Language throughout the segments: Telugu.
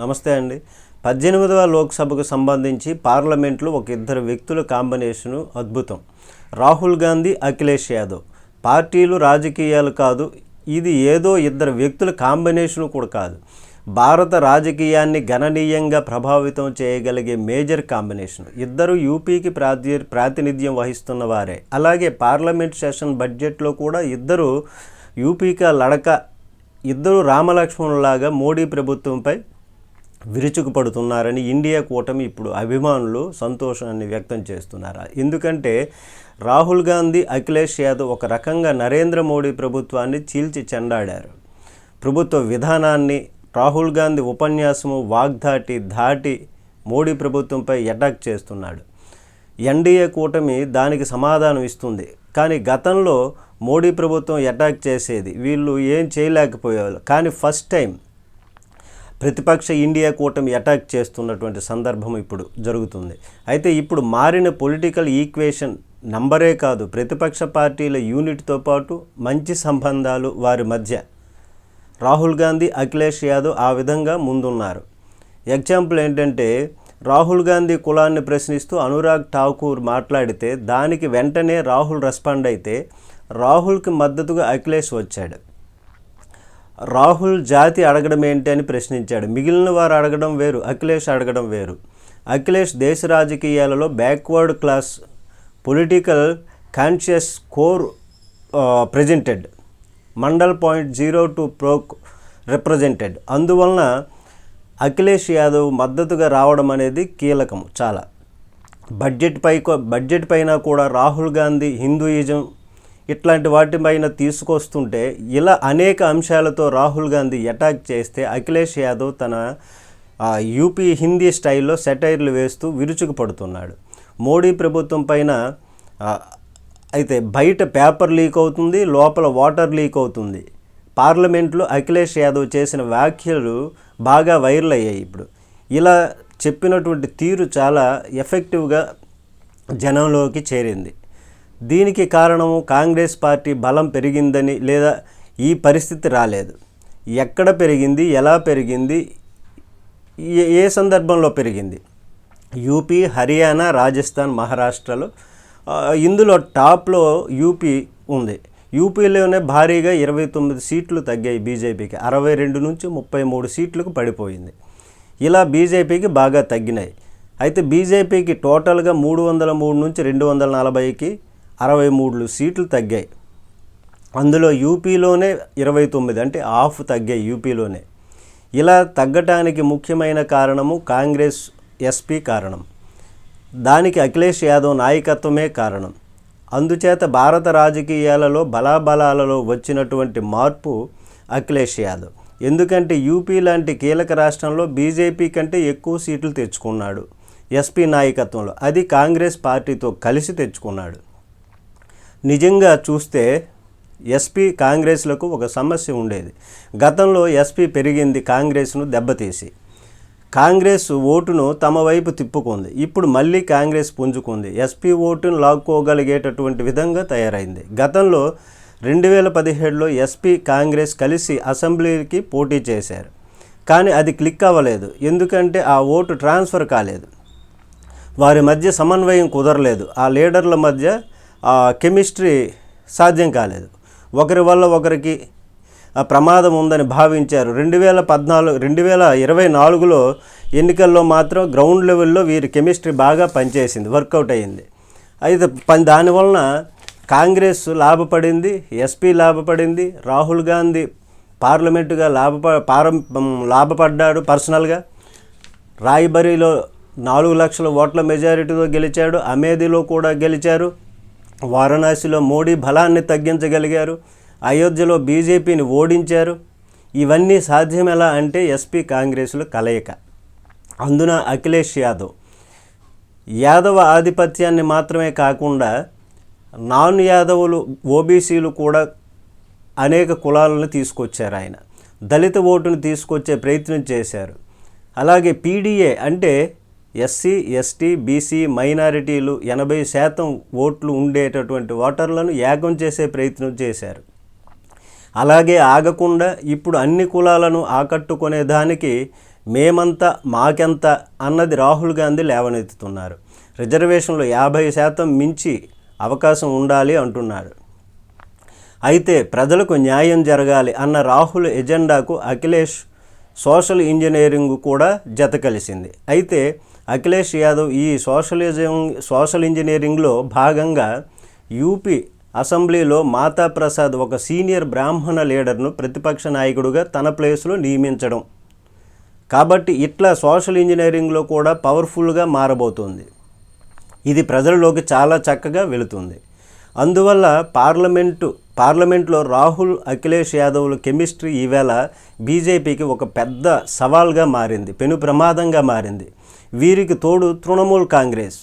నమస్తే అండి. పద్దెనిమిదవ లోక్సభకు సంబంధించి పార్లమెంట్లో ఒక ఇద్దరు వ్యక్తుల కాంబినేషను అద్భుతం. రాహుల్ గాంధీ అఖిలేష్ యాదవ్. పార్టీలు రాజకీయాలు కాదు ఇది ఏదో ఇద్దరు వ్యక్తుల కాంబినేషను కూడా కాదు. భారత రాజకీయాన్ని గణనీయంగా ప్రభావితం చేయగలిగే మేజర్ కాంబినేషన్. ఇద్దరు యూపీకి ప్రాతి ప్రాతినిధ్యం వహిస్తున్న వారే. అలాగే పార్లమెంట్ సెషన్ బడ్జెట్లో కూడా ఇద్దరు యూపీకి లడక ఇద్దరు రామలక్ష్మణులాగా మోడీ ప్రభుత్వంపై విరుచుకుపడుతున్నారని ఇండియా కూటమి ఇప్పుడు అభిమానులు సంతోషాన్ని వ్యక్తం చేస్తున్నారు. ఎందుకంటే రాహుల్ గాంధీ అఖిలేష్ యాదవ్ ఒక రకంగా నరేంద్ర మోడీ ప్రభుత్వాన్ని చీల్చి చెండాడారు. ప్రభుత్వ విధానాన్ని రాహుల్ గాంధీ ఉపన్యాసము వాగ్దాటి దాటి మోడీ ప్రభుత్వంపై అటాక్ చేస్తున్నాడు. ఎన్డీఏ కూటమి దానికి సమాధానం ఇస్తుంది. కానీ గతంలో మోడీ ప్రభుత్వం అటాక్ చేసేది వీళ్ళు ఏం చేయలేకపోయేవాళ్ళు. కానీ ఫస్ట్ టైం ప్రతిపక్ష ఇండియా కూటమి అటాక్ చేస్తున్నటువంటి సందర్భం ఇప్పుడు జరుగుతుంది. అయితే ఇప్పుడు మారిన పొలిటికల్ ఈక్వేషన్ నంబరే కాదు ప్రతిపక్ష పార్టీల యూనిట్తో పాటు మంచి సంబంధాలు వారి మధ్య. రాహుల్ గాంధీ అఖిలేష్ యాదవ్ ఆ విధంగా ముందున్నారు. ఎగ్జాంపుల్ ఏంటంటే రాహుల్ గాంధీ కులాన్ని ప్రశ్నిస్తూ అనురాగ్ ఠాకూర్ మాట్లాడితే దానికి వెంటనే రాహుల్ రెస్పాండ్ అయితే రాహుల్కి మద్దతుగా అఖిలేష్ వచ్చాడు. రాహుల్ జాతి అడగడం ఏంటి అని ప్రశ్నించాడు. మిగిలిన వారు అడగడం వేరు అఖిలేష్ అడగడం వేరు. అఖిలేష్ దేశ రాజకీయాలలో backward class political conscious core presented Mandal point zero two pro represented అందువలన అఖిలేష్ యాదవ్ మద్దతుగా రావడం అనేది కీలకం చాలా. బడ్జెట్ పై బడ్జెట్ పైన కూడా రాహుల్ గాంధీ హిందూయిజం ఇట్లాంటి వాటిపైన తీసుకొస్తుంటే ఇలా అనేక అంశాలతో రాహుల్ గాంధీ అటాక్ చేస్తే అఖిలేష్ యాదవ్ తన యూపీ హిందీ స్టైల్లో సెటైర్లు వేస్తూ విరుచుకుపడుతున్నాడు. మోడీ ప్రభుత్వం పైన అయితే బయట పేపర్ లీక్ అవుతుంది లోపల వాటర్ లీక్ అవుతుంది. పార్లమెంట్లో అఖిలేష్ యాదవ్ చేసిన వ్యాఖ్యలు బాగా వైరల్ అయ్యాయి ఇప్పుడు. ఇలా చెప్పినటువంటి తీరు చాలా ఎఫెక్టివ్గా జనంలోకి చేరింది. దీనికి కారణము కాంగ్రెస్ పార్టీ బలం పెరిగిందని లేదా ఈ పరిస్థితి రాలేదు. ఎక్కడ పెరిగింది? ఎలా పెరిగింది? ఏ ఏ సందర్భంలో పెరిగింది? యూపీ హర్యానా రాజస్థాన్ మహారాష్ట్రలో ఇందులో టాప్లో యూపీ ఉంది. యూపీలోనే భారీగా ఇరవై తొమ్మిది సీట్లు తగ్గాయి బీజేపీకి. అరవై రెండు నుంచి ముప్పై మూడు సీట్లకు పడిపోయింది. ఇలా బీజేపీకి బాగా తగ్గినాయి. అయితే బీజేపీకి టోటల్గా మూడు వందల మూడు నుంచి రెండు వందల నలభైకి అరవై మూడు సీట్లు తగ్గాయి. అందులో యూపీలోనే ఇరవై తొమ్మిది అంటే హాఫ్ తగ్గాయి యూపీలోనే. ఇలా తగ్గటానికి ముఖ్యమైన కారణము కాంగ్రెస్ ఎస్పీ కారణం. దానికి అఖిలేష్ యాదవ్ నాయకత్వమే కారణం. అందుచేత భారత రాజకీయాలలో బలాబలాలలో వచ్చినటువంటి మార్పు అఖిలేష్ యాదవ్. ఎందుకంటే యూపీ లాంటి కీలక రాష్ట్రంలో బీజేపీ కంటే ఎక్కువ సీట్లు తెచ్చుకున్నాడు ఎస్పీ నాయకత్వంలో. అది కాంగ్రెస్ పార్టీతో కలిసి తెచ్చుకున్నాడు. నిజంగా చూస్తే ఎస్పీ కాంగ్రెస్లకు ఒక సమస్య ఉండేది. గతంలో ఎస్పీ పెరిగింది కాంగ్రెస్ను దెబ్బతీసి. కాంగ్రెస్ ఓటును తమ వైపు తిప్పుకుంది. ఇప్పుడు మళ్ళీ కాంగ్రెస్ పుంజుకుంది. ఎస్పీ ఓటును లాక్కోగలిగేటటువంటి విధంగా తయారైంది. గతంలో రెండు వేల పదిహేడులో ఎస్పీ కాంగ్రెస్ కలిసి అసెంబ్లీకి పోటీ చేశారు. కానీ అది క్లిక్ అవ్వలేదు. ఎందుకంటే ఆ ఓటు ట్రాన్స్ఫర్ కాలేదు. వారి మధ్య సమన్వయం కుదరలేదు. ఆ లీడర్ల మధ్య కెమిస్ట్రీ సాధ్యం కాలేదు. ఒకరి వల్ల ఒకరికి ప్రమాదం ఉందని భావించారు. రెండు వేల పద్నాలుగు రెండు వేల ఇరవై నాలుగులో ఎన్నికల్లో మాత్రం గ్రౌండ్ లెవెల్లో వీరి కెమిస్ట్రీ బాగా పనిచేసింది వర్కౌట్ అయ్యింది. అయితే పని దానివలన కాంగ్రెస్ లాభపడింది ఎస్పీ లాభపడింది రాహుల్ గాంధీ పార్లమెంటుగా లాభప పారం లాభపడ్డాడు పర్సనల్గా. రాయ్బరీలో నాలుగు లక్షల ఓట్ల మెజారిటీతో గెలిచాడు అమేధిలో కూడా గెలిచారు. వారణాసిలో మోడీ బలాన్ని తగ్గించగలిగారు. అయోధ్యలో బీజేపీని ఓడించారు. ఇవన్నీ సాధ్యం ఎలా అంటే ఎస్పీ కాంగ్రెస్లో కలయిక. అందున అఖిలేష్ యాదవ్. యాదవ ఆధిపత్యాన్ని మాత్రమే కాకుండా నాన్ యాదవులు ఓబీసీలు కూడా అనేక కులాలను తీసుకొచ్చారు ఆయన. దళిత ఓటును తీసుకొచ్చే ప్రయత్నం చేశారు. అలాగే పీడిఏ అంటే ఎస్సీ ఎస్టీ బీసీ మైనారిటీలు ఎనభై శాతం ఓట్లు ఉండేటటువంటి ఓటర్లను ఏకం చేసే ప్రయత్నం చేశారు. అలాగే ఆగకుండా ఇప్పుడు అన్ని కులాలను ఆకట్టుకునే దానికి మేమంతా మాకెంత అన్నది రాహుల్ గాంధీ లేవనెత్తుతున్నారు. రిజర్వేషన్లు యాభై శాతం మించి అవకాశం ఉండాలి అంటున్నారు. అయితే ప్రజలకు న్యాయం జరగాలి అన్న రాహుల్ ఎజెండాకు అఖిలేష్ సోషల్ ఇంజనీరింగ్ కూడా జత కలిసింది. అయితే అఖిలేష్ యాదవ్ ఈ సోషలిజం సోషల్ ఇంజనీరింగ్లో భాగంగా యూపీ అసెంబ్లీలో మాతా ప్రసాద్ ఒక సీనియర్ బ్రాహ్మణ లీడర్ను ప్రతిపక్ష నాయకుడుగా తన ప్లేస్లో నియమించడం. కాబట్టి ఇట్లా సోషల్ ఇంజనీరింగ్లో కూడా పవర్ఫుల్గా మారబోతుంది. ఇది ప్రజలలోకి చాలా చక్కగా వెళుతుంది. అందువల్ల పార్లమెంటు పార్లమెంట్లో రాహుల్ అఖిలేష్ యాదవ్ల కెమిస్ట్రీ ఈవేళ బీజేపీకి ఒక పెద్ద సవాల్గా మారింది పెను ప్రమాదంగా మారింది. వీరికి తోడు తృణమూల్ కాంగ్రెస్.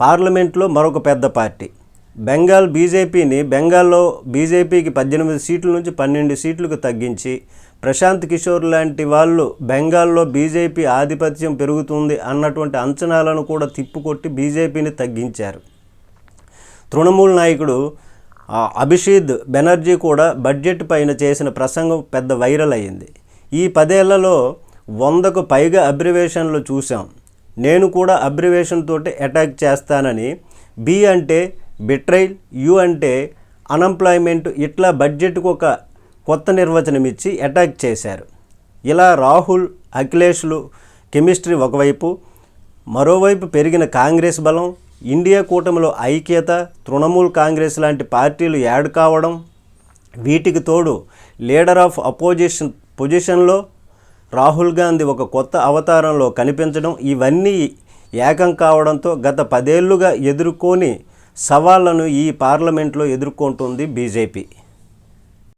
పార్లమెంట్లో మరొక పెద్ద పార్టీ. బెంగాల్ బీజేపీని బెంగాల్లో బీజేపీకి పద్దెనిమిది సీట్ల నుంచి పన్నెండు సీట్లకు తగ్గించి ప్రశాంత్ కిషోర్ లాంటి వాళ్ళు బెంగాల్లో బీజేపీ ఆధిపత్యం పెరుగుతుంది అన్నటువంటి అంచనాలను కూడా తిప్పుకొట్టి బీజేపీని తగ్గించారు. తృణమూల్ నాయకుడు అభిషేద్ బెనర్జీ కూడా బడ్జెట్ పైన చేసిన ప్రసంగం పెద్ద వైరల్ అయింది ఈ పదేళ్ళలో వందకు పైగా అబ్రివేషన్లు చూసాం నేను కూడా అబ్రివేషన్ తోటి అటాక్ చేస్తానని బి అంటే బిట్రైల్ యు అంటే అన్ఎంప్లాయ్మెంట్ ఇట్లా బడ్జెట్కు ఒక కొత్త నిర్వచనం ఇచ్చి అటాక్ చేశారు. ఇలా రాహుల్ అఖిలేష్లు కెమిస్ట్రీ ఒకవైపు మరోవైపు పెరిగిన కాంగ్రెస్ బలం ఇండియా కూటమిలో ఐక్యత తృణమూల్ కాంగ్రెస్ లాంటి పార్టీలు యాడ్ కావడం వీటికి తోడు లీడర్ ఆఫ్ అపోజిషన్ పొజిషన్లో రాహుల్ గాంధీ ఒక కొత్త అవతారంలో కనిపించడం ఇవన్నీ ఏకం కావడంతో గత పదేళ్ళుగా ఎదుర్కొని సవాళ్ళను ఈ పార్లమెంట్లో ఎదుర్కొంటుంది బీజేపీ.